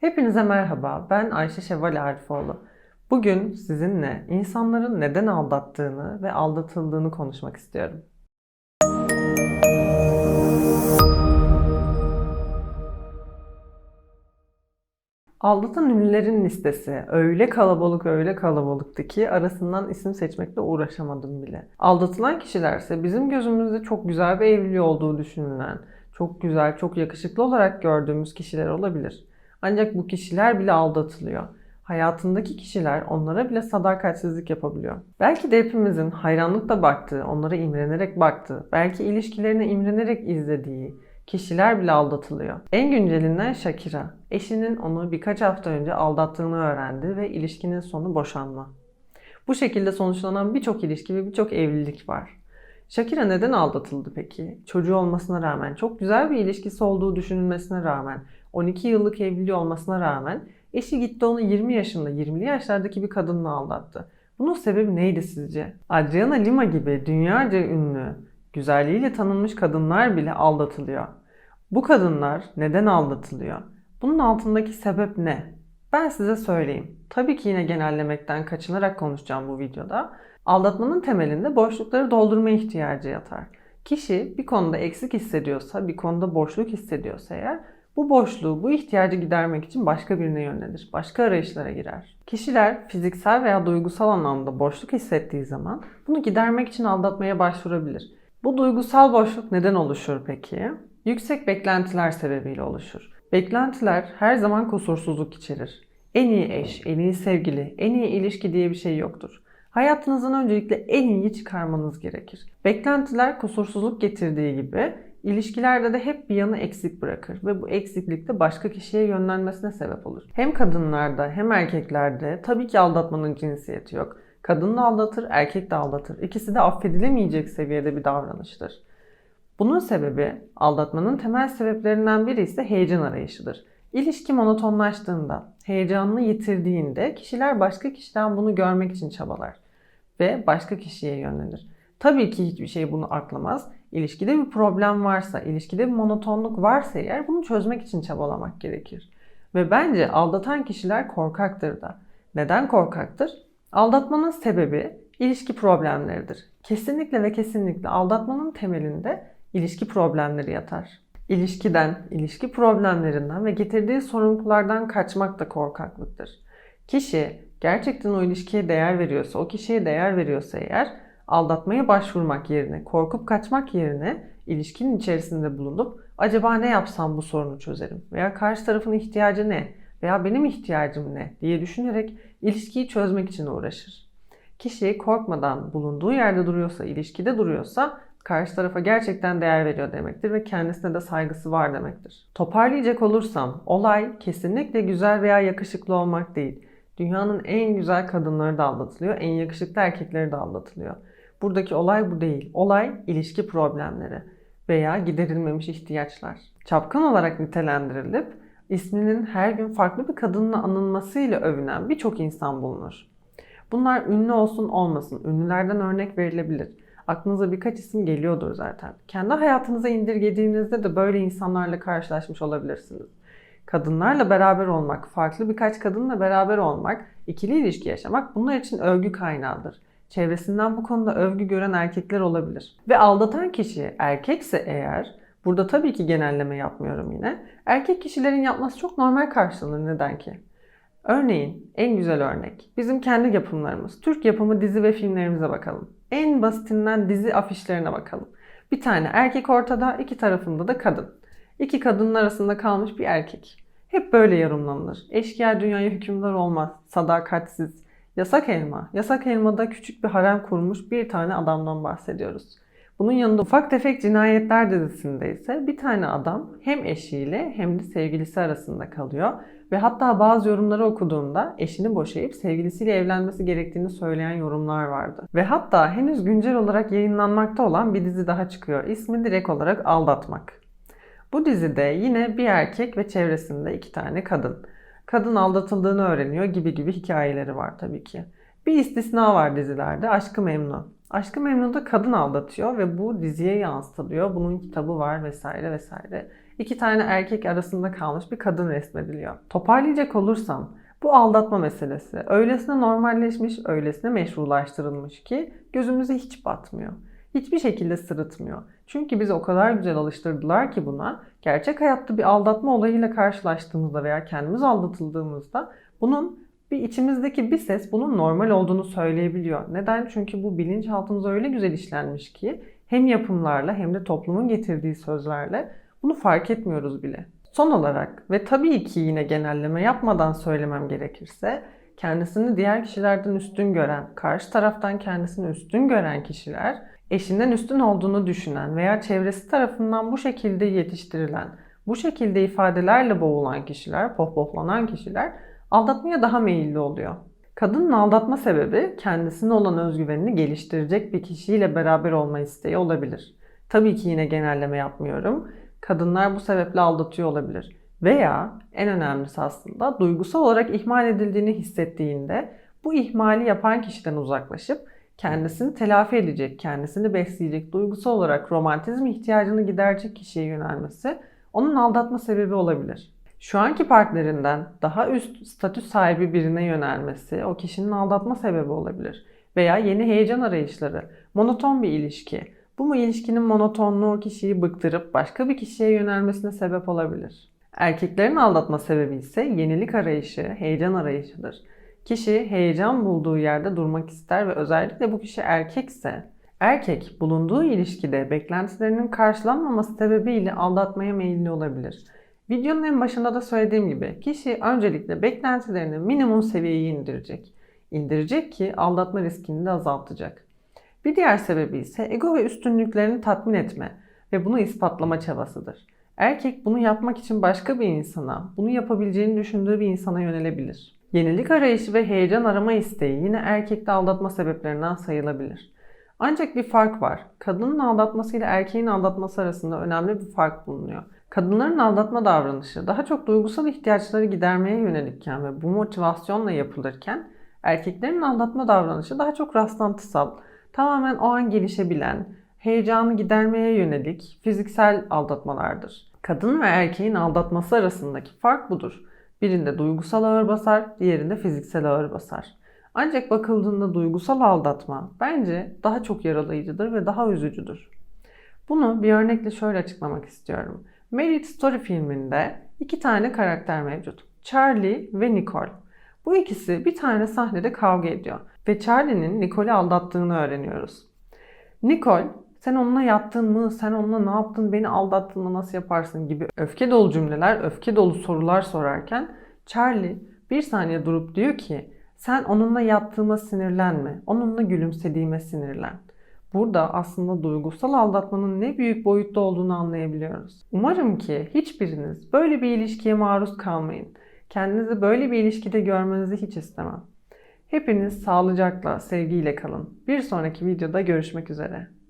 Hepinize merhaba, ben Ayşe Şevval Arifoğlu. Bugün sizinle insanların neden aldattığını ve aldatıldığını konuşmak istiyorum. Aldatan ünlülerin listesi öyle kalabalık öyle kalabalıktı ki arasından isim seçmekle uğraşamadım bile. Aldatılan kişilerse bizim gözümüzde çok güzel bir evliliği olduğu düşünülen, çok güzel, çok yakışıklı olarak gördüğümüz kişiler olabilir. Ancak bu kişiler bile aldatılıyor. Hayatındaki kişiler onlara bile sadakatsizlik yapabiliyor. Belki de hepimizin hayranlıkla baktığı, onlara imrenerek baktığı, belki ilişkilerine imrenerek izlediği kişiler bile aldatılıyor. En güncelinden Shakira. Eşinin onu birkaç hafta önce aldattığını öğrendi ve ilişkinin sonu boşanma. Bu şekilde sonuçlanan birçok ilişki ve birçok evlilik var. Shakira neden aldatıldı peki? Çocuğu olmasına rağmen, çok güzel bir ilişkisi olduğu düşünülmesine rağmen, 12 yıllık evliliği olmasına rağmen eşi gitti onu 20 yaşında, 20'li yaşlardaki bir kadınla aldattı. Bunun sebebi neydi sizce? Adriana Lima gibi dünyaca ünlü, güzelliğiyle tanınmış kadınlar bile aldatılıyor. Bu kadınlar neden aldatılıyor? Bunun altındaki sebep ne? Ben size söyleyeyim. Tabii ki yine genellemekten kaçınarak konuşacağım bu videoda. Aldatmanın temelinde boşlukları doldurma ihtiyacı yatar. Kişi bir konuda eksik hissediyorsa, bir konuda boşluk hissediyorsa eğer bu boşluğu, bu ihtiyacı gidermek için başka birine yönelir, başka arayışlara girer. Kişiler fiziksel veya duygusal anlamda boşluk hissettiği zaman bunu gidermek için aldatmaya başvurabilir. Bu duygusal boşluk neden oluşur peki? Yüksek beklentiler sebebiyle oluşur. Beklentiler her zaman kusursuzluk içerir. En iyi eş, en iyi sevgili, en iyi ilişki diye bir şey yoktur. Hayatınızdan öncelikle en iyiyi çıkarmanız gerekir. Beklentiler kusursuzluk getirdiği gibi ilişkilerde de hep bir yanı eksik bırakır ve bu eksiklik de başka kişiye yönlenmesine sebep olur. Hem kadınlarda hem erkeklerde tabii ki aldatmanın cinsiyeti yok. Kadın da aldatır, erkek de aldatır. İkisi de affedilemeyecek seviyede bir davranıştır. Bunun sebebi aldatmanın temel sebeplerinden biri ise heyecan arayışıdır. İlişki monotonlaştığında, heyecanını yitirdiğinde kişiler başka kişiden bunu görmek için çabalar ve başka kişiye yönelir. Tabii ki hiçbir şey bunu aklamaz. İlişkide bir problem varsa, ilişkide bir monotonluk varsa eğer bunu çözmek için çabalamak gerekir. Ve bence aldatan kişiler korkaktır da. Neden korkaktır? Aldatmanın sebebi ilişki problemleridir. Kesinlikle ve kesinlikle aldatmanın temelinde ilişki problemleri yatar. İlişkiden, ilişki problemlerinden ve getirdiği sorumluluklardan kaçmak da korkaklıktır. Kişi gerçekten o ilişkiye değer veriyorsa, o kişiye değer veriyorsa eğer aldatmaya başvurmak yerine, korkup kaçmak yerine ilişkinin içerisinde bulunup acaba ne yapsam bu sorunu çözerim veya karşı tarafın ihtiyacı ne veya benim ihtiyacım ne diye düşünerek ilişkiyi çözmek için uğraşır. Kişi korkmadan bulunduğu yerde duruyorsa, ilişkide duruyorsa karşı tarafa gerçekten değer veriyor demektir ve kendisine de saygısı var demektir. Toparlayacak olursam olay kesinlikle güzel veya yakışıklı olmak değil. Dünyanın en güzel kadınları da aldatılıyor, en yakışıklı erkekleri de aldatılıyor. Buradaki olay bu değil. Olay ilişki problemleri veya giderilmemiş ihtiyaçlar. Çapkın olarak nitelendirilip isminin her gün farklı bir kadınla anılmasıyla övünen birçok insan bulunur. Bunlar ünlü olsun olmasın, ünlülerden örnek verilebilir. Aklınıza birkaç isim geliyordur zaten. Kendi hayatınıza indirgediğinizde de böyle insanlarla karşılaşmış olabilirsiniz. Kadınlarla beraber olmak, farklı birkaç kadınla beraber olmak, ikili ilişki yaşamak bunlar için övgü kaynağıdır. Çevresinden bu konuda övgü gören erkekler olabilir. Ve aldatan kişi erkekse eğer, burada tabii ki genelleme yapmıyorum yine, erkek kişilerin yapması çok normal karşılanır neden ki? Örneğin en güzel örnek bizim kendi yapımlarımız. Türk yapımı dizi ve filmlerimize bakalım. En basitinden dizi afişlerine bakalım. Bir tane erkek ortada, iki tarafında da kadın. İki kadının arasında kalmış bir erkek. Hep böyle yorumlanır. Eşkıya dünyaya hükümdar olmaz, sadakatsiz, yasak elma. Yasak elmada küçük bir harem kurmuş bir tane adamdan bahsediyoruz. Bunun yanında ufak tefek cinayetler dizisinde ise bir tane adam hem eşiyle hem de sevgilisi arasında kalıyor ve hatta bazı yorumları okuduğumda eşini boşayıp sevgilisiyle evlenmesi gerektiğini söyleyen yorumlar vardı. Ve hatta henüz güncel olarak yayınlanmakta olan bir dizi daha çıkıyor. İsmi direkt olarak Aldatmak. Bu dizide yine bir erkek ve çevresinde iki tane kadın. Kadın aldatıldığını öğreniyor gibi gibi hikayeleri var tabii ki. Bir istisna var dizilerde Aşkı Memnu. Aşkı Memnu'da kadın aldatıyor ve bu diziye yansıtılıyor. Bunun kitabı var vesaire vesaire. iki tane erkek arasında kalmış bir kadın resmediliyor. Toparlayacak olursam bu aldatma meselesi öylesine normalleşmiş, öylesine meşrulaştırılmış ki gözümüze hiç batmıyor. Hiçbir şekilde sırıtmıyor. Çünkü bizi o kadar güzel alıştırdılar ki buna. Gerçek hayatta bir aldatma olayıyla karşılaştığımızda veya kendimiz aldatıldığımızda bunun bir içimizdeki bir ses bunun normal olduğunu söyleyebiliyor. Neden? Çünkü bu bilinçaltımıza öyle güzel işlenmiş ki hem yapımlarla hem de toplumun getirdiği sözlerle bunu fark etmiyoruz bile. Son olarak ve tabii ki yine genelleme yapmadan söylemem gerekirse kendisini diğer kişilerden üstün gören, karşı taraftan kendisini üstün gören kişiler eşinden üstün olduğunu düşünen veya çevresi tarafından bu şekilde yetiştirilen, bu şekilde ifadelerle boğulan kişiler, pohpohlanan kişiler aldatmaya daha meyilli oluyor. Kadının aldatma sebebi kendisine olan özgüvenini geliştirecek bir kişiyle beraber olma isteği olabilir. Tabii ki yine genelleme yapmıyorum. Kadınlar bu sebeple aldatıyor olabilir. Veya en önemlisi aslında duygusal olarak ihmal edildiğini hissettiğinde bu ihmali yapan kişiden uzaklaşıp kendisini telafi edecek, kendisini besleyecek, duygusal olarak romantizm ihtiyacını giderecek kişiye yönelmesi onun aldatma sebebi olabilir. Şu anki partnerinden daha üst statü sahibi birine yönelmesi o kişinin aldatma sebebi olabilir. Veya yeni heyecan arayışları, monoton bir ilişki. Bu mu ilişkinin monotonluğu kişiyi bıktırıp başka bir kişiye yönelmesine sebep olabilir. Erkeklerin aldatma sebebi ise yenilik arayışı, heyecan arayışıdır. Kişi heyecan bulduğu yerde durmak ister ve özellikle bu kişi erkekse erkek bulunduğu ilişkide beklentilerinin karşılanmaması sebebiyle aldatmaya meyilli olabilir. Videonun en başında da söylediğim gibi kişi öncelikle beklentilerini minimum seviyeye indirecek. İndirecek ki aldatma riskini de azaltacak. Bir diğer sebebi ise ego ve üstünlüklerini tatmin etme ve bunu ispatlama çabasıdır. Erkek bunu yapmak için başka bir insana, bunu yapabileceğini düşündüğü bir insana yönelebilir. Yenilik arayışı ve heyecan arama isteği yine erkekte aldatma sebeplerinden sayılabilir. Ancak bir fark var. Kadının aldatması ile erkeğin aldatması arasında önemli bir fark bulunuyor. Kadınların aldatma davranışı daha çok duygusal ihtiyaçları gidermeye yönelikken ve bu motivasyonla yapılırken erkeklerin aldatma davranışı daha çok rastlantısal, tamamen o an gelişebilen, heyecanı gidermeye yönelik fiziksel aldatmalardır. Kadın ve erkeğin aldatması arasındaki fark budur. Birinde duygusal ağır basar, diğerinde fiziksel ağır basar. Ancak bakıldığında duygusal aldatma bence daha çok yaralayıcıdır ve daha üzücüdür. Bunu bir örnekle şöyle açıklamak istiyorum. Married Story filminde iki tane karakter mevcut. Charlie ve Nicole. Bu ikisi bir tane sahnede kavga ediyor ve Charlie'nin Nicole'i aldattığını öğreniyoruz. Nicole sen onunla yattın mı, sen onunla ne yaptın, beni aldattığında nasıl yaparsın gibi öfke dolu cümleler, öfke dolu sorular sorarken Charlie bir saniye durup diyor ki sen onunla yattığıma sinirlenme, onunla gülümsediğime sinirlen. Burada aslında duygusal aldatmanın ne büyük boyutta olduğunu anlayabiliyoruz. Umarım ki hiçbiriniz böyle bir ilişkiye maruz kalmayın. Kendinizi böyle bir ilişkide görmenizi hiç istemem. Hepiniz sağlıcakla, sevgiyle kalın. Bir sonraki videoda görüşmek üzere.